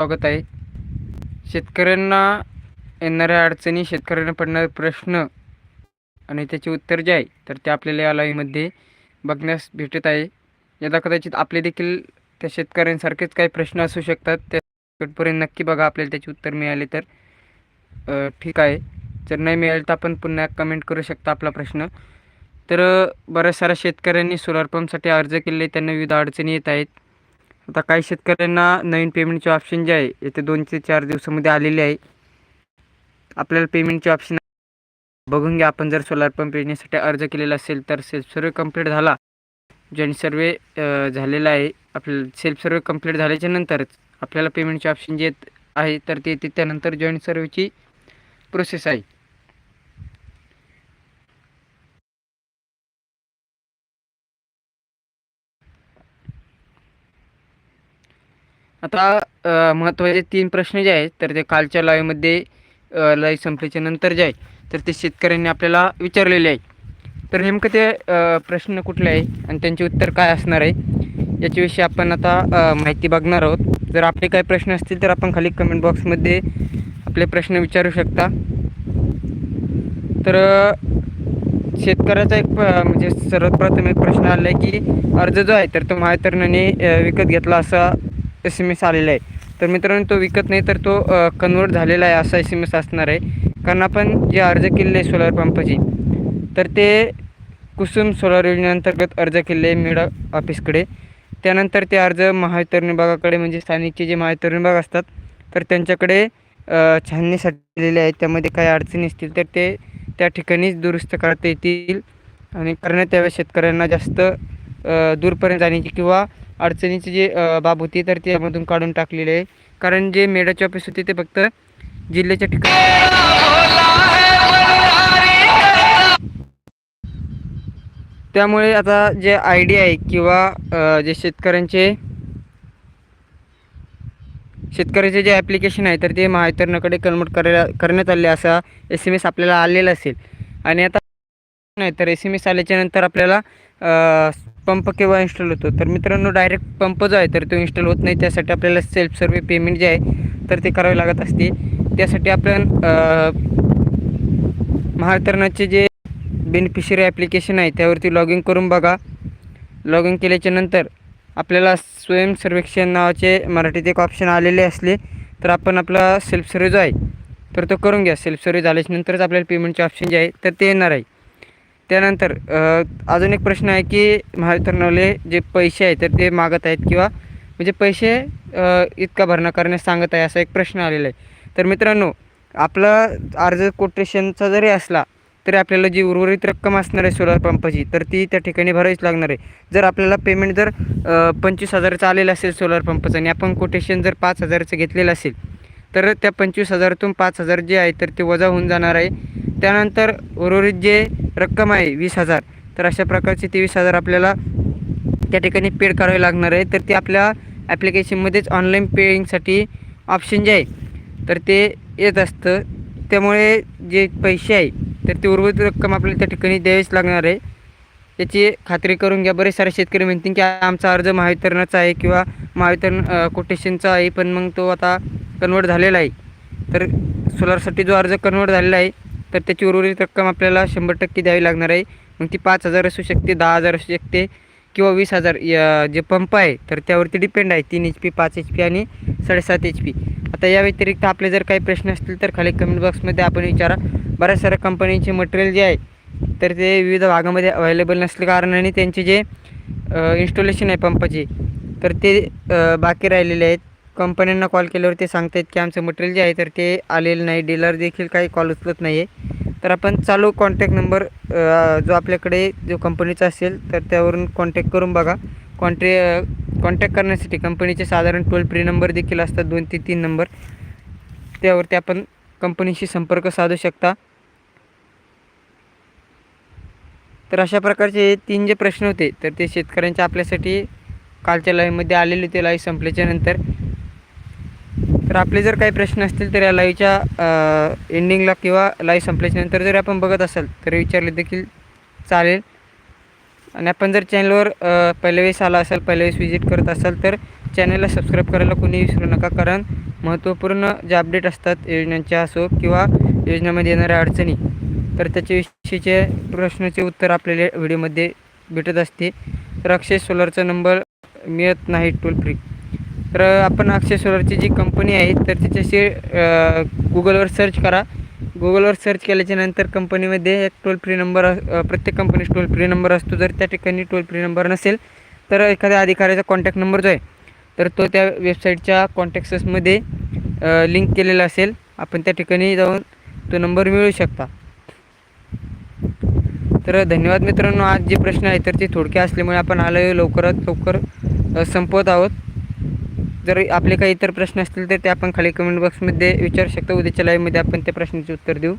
स्वागत आहे. शेतकऱ्यांना येणाऱ्या अडचणी शेतकऱ्यांना पडणारे प्रश्न आणि त्याचे उत्तर जे आहे तर ते आपल्याला या लाईव्हमध्ये बघण्यास भेटत आहे. यदा कदाचित आपले देखील त्या शेतकऱ्यांसारखेच काही प्रश्न असू शकतात त्या नक्की बघा आपल्याला त्याचे उत्तर मिळाले तर. ठीक आहे. जर नाही मिळालं तर आपण पुन्हा कमेंट करू शकता आपला प्रश्न. तर बऱ्याच साऱ्या शेतकऱ्यांनी सोलार पंपसाठी अर्ज केले त्यांना विविध अडचणी येत आहेत. आता काही शेतकऱ्यांना नवीन पेमेंटचे ऑप्शन जे आहे येते दोन ते चार दिवसामध्ये आलेले आहे. आपल्याला पेमेंटचे ऑप्शन बघून घ्या. आपण जर सोलार पंप योजनेसाठी अर्ज केलेला असेल तर सेल्फ सर्वे कंप्लीट झाला. जॉईंट सर्वे झालेला आहे. आपल्याला सेल्फ सर्वे कंप्लीट झाल्याच्या नंतरच आपल्याला पेमेंटचे ऑप्शन जे आहे तर ते त्यानंतर जॉईंट सर्वेची प्रोसेस आहे. आता महत्त्वाचे तीन प्रश्न जे आहेत तर ते कालच्या लाईव्हमध्ये लाईव्ह संपल्याच्या नंतर जे आहे तर ते शेतकऱ्यांनी आपल्याला विचारलेले आहे तर नेमकं ते प्रश्न कुठले आहे आणि त्यांचे उत्तर काय असणार आहे याच्याविषयी आपण आता माहिती बघणार आहोत. जर आपले काही प्रश्न असतील तर आपण खाली कमेंट बॉक्समध्ये आपले प्रश्न विचारू शकता. तर शेतकऱ्याचा एक म्हणजे सर्वात प्राथमिक एक प्रश्न आला आहे की अर्ज जो आहे तर तो महावितरणाने विकत घेतला असा एस एम एस आलेला आहे. तर मित्रांनो तो विकत नाही तर तो कन्वर्ट झालेला आहे असा एस एम एस असणार आहे. कारण आपण जे अर्ज केलेले आहे सोलार पंपाची तर ते कुसुम सोलार योजनेअंतर्गत अर्ज केले आहे मिडा ऑफिसकडे त्यानंतर ते अर्ज महावितरण विभागाकडे म्हणजे स्थानिकचे जे महावितरण विभाग असतात तर त्यांच्याकडे अ, छाननीसाठी दिलेले आहेत. त्यामध्ये काही अडचणी असतील तर ते त्या ठिकाणीच दुरुस्त करता येतील. आणि करण्यात यावे शेतकऱ्यांना जास्त दूरपर्यंत जाण्याची किंवा अडचणीची जी बाब होती तर ती यामधून काढून टाकलेली आहे. कारण जे मेडाची ऑफिस होते ते फक्त जिल्ह्याच्या ठिकाणी त्यामुळे आता जे आय डी आहे किंवा जे शेतकऱ्यांचे शेतकऱ्याचे जे ॲप्लिकेशन आहे तर ते महावितरणाकडे कन्वर्ट करायला करण्यात आले असा एस एम एस आपल्याला आलेला असेल. आणि आता नाही तर एस एम एस आल्याच्यानंतर आपल्याला पंप केव्हा इन्स्टॉल होतो? तर मित्रांनो डायरेक्ट पंप जो आहे तर तो इन्स्टॉल होत नाही. त्यासाठी आपल्याला सेल्फ सर्व्हे पेमेंट जे आहे तर ते करावे लागत असते. त्यासाठी आपण महावितरणाचे जे बेनिफिशरी ॲप्लिकेशन आहे त्यावरती लॉग इन करून बघा. लॉग इन केल्याच्यानंतर आपल्याला स्वयं सर्वेक्षण नावाचे मराठीत एक ऑप्शन आलेले असले तर आपण आपला सेल्फ सर्व्हे जो आहे तर तो करून घ्या. सेल्फ सर्व्हे झाल्याच्यानंतरच आपल्याला पेमेंटचे ऑप्शन जे आहे तर ते येणार आहे. त्यानंतर अजून एक प्रश्न आहे की महावितरणवाले जे पैसे आहे तर ते मागत आहेत किंवा म्हणजे पैसे इतका भरणा करण्यास सांगत आहे असा एक प्रश्न आलेला आहे. तर मित्रांनो आपला अर्ज कोटेशनचा जरी असला तरी आपल्याला जी उर्वरित रक्कम असणार आहे सोलार पंपाची तर ती त्या ठिकाणी भरावीच लागणार आहे. जर आपल्याला पेमेंट जर पंचवीस हजाराचं आलेलं असेल सोलर पंपाचं आणि आपण कोटेशन जर पाच हजाराचं घेतलेलं असेल तर त्या पंचवीस हजारातून पाच हजार जे आहे तर ते वजा होऊन जाणार आहे. त्यानंतर उर्वरित जे रक्कम आहे वीस हजार तर अशा प्रकारचे तेवीस हजार आपल्याला त्या ठिकाणी पेड करावे लागणार आहे. तर ते आपल्या ॲप्लिकेशनमध्येच ऑनलाईन पेईंगसाठी ऑप्शन जे आहे तर ते येत असतं. त्यामुळे जे पैसे आहे तर ते उर्वरित रक्कम आपल्याला त्या ठिकाणी द्यावीच लागणार आहे. याची खात्री करून घ्या. बरेच सारे शेतकरी म्हणतील की आमचा अर्ज महावितरणाचा आहे किंवा महावितरण कोटेशनचा आहे पण मग तो आता कन्वर्ट झालेला आहे. तर सोलारसाठी जो अर्ज कन्वर्ट झालेला आहे तर त्याची उर्वरित रक्कम आपल्याला शंभर टक्के द्यावी लागणार आहे. मग ती पाच हजार असू शकते दहा हजार असू शकते किंवा वीस हजार या जे पंप आहे तर त्यावरती डिपेंड आहे. तीन एच पी पाच एच पी आणि साडेसात एच पी आता या व्यतिरिक्त आपले जर काही प्रश्न असतील तर खाली कमेंट बॉक्समध्ये आपण विचारा. बऱ्याच साऱ्या कंपनीचे मटेरियल जे आहे तर ते विविध भागामध्ये अवेलेबल नसल्या कारणाने त्यांचे जे इन्स्टॉलेशन आहे पंपाचे तर ते बाकी राहिलेले आहेत. कंपन्यांना कॉल केल्यावर ते सांगतायत की आमचं मटेरियल जे आहे तर ते आलेलं नाही. डीलर देखील काही कॉल उचलत नाही आहे तर आपण चालू कॉन्टॅक्ट नंबर जो आपल्याकडे जो कंपनीचा असेल तर त्यावरून कॉन्टॅक्ट करून बघा. कॉन्ट्रे कॉन्टॅक्ट करण्यासाठी कंपनीचे साधारण टोल फ्री नंबर देखील असतात दोन ते तीन नंबर त्यावरती आपण कंपनीशी संपर्क साधू शकता. तर अशा प्रकारचे तीन जे प्रश्न होते तर ते शेतकऱ्यांच्या आपल्यासाठी कालच्या लाईव्हमध्ये आलेले ते लाईव्ह संपल्याच्यानंतर तर आपले जर काही प्रश्न असतील तर या लाईव्हच्या एंडिंगला किंवा लाईव्ह संपल्याच्या नंतर जर आपण बघत असाल तर विचारले देखील चालेल. आणि आपण जर चॅनलवर पहिल्या वेळेस आला असाल पहिल्या वेळेस व्हिजिट करत असाल तर चॅनलला सबस्क्राईब करायला कोणी विसरू नका. कारण महत्त्वपूर्ण जे अपडेट असतात योजनांच्या असो किंवा योजनेमध्ये येणाऱ्या अडचणी तर त्याच्याविषयीचे प्रश्नाचे उत्तर आपल्याला व्हिडिओमध्ये भेटत असते तर अक्षय सोलरचा नंबर मिळत नाही टोल फ्री तर आपण अक्षय सोलरची जी कंपनी आहे तर त्याच्याशी गुगलवर सर्च करा. गुगलवर सर्च केल्याच्यानंतर कंपनीमध्ये एक टोल फ्री नंबर प्रत्येक कंपनीस टोल फ्री नंबर असतो. जर त्या ठिकाणी टोल फ्री नंबर नसेल तर एखाद्या अधिकाऱ्याचा कॉन्टॅक्ट नंबर जो आहे तर तो त्या वेबसाईटच्या कॉन्टॅक्टसमध्ये लिंक केलेला असेल. आपण त्या ठिकाणी जाऊन तो नंबर मिळू शकता. तर धन्यवाद मित्रांनो. आज जे प्रश्न आहे तर ते थोडके असल्यामुळे आपण आलो लवकरात लवकर संपवत आहोत. जर आपले काही इतर प्रश्न असतील तर ते आपण खाली कमेंट बॉक्समध्ये विचारू शकता. उद्याच्या लाईव्हमध्ये आपण त्या प्रश्नाचे उत्तर देऊ.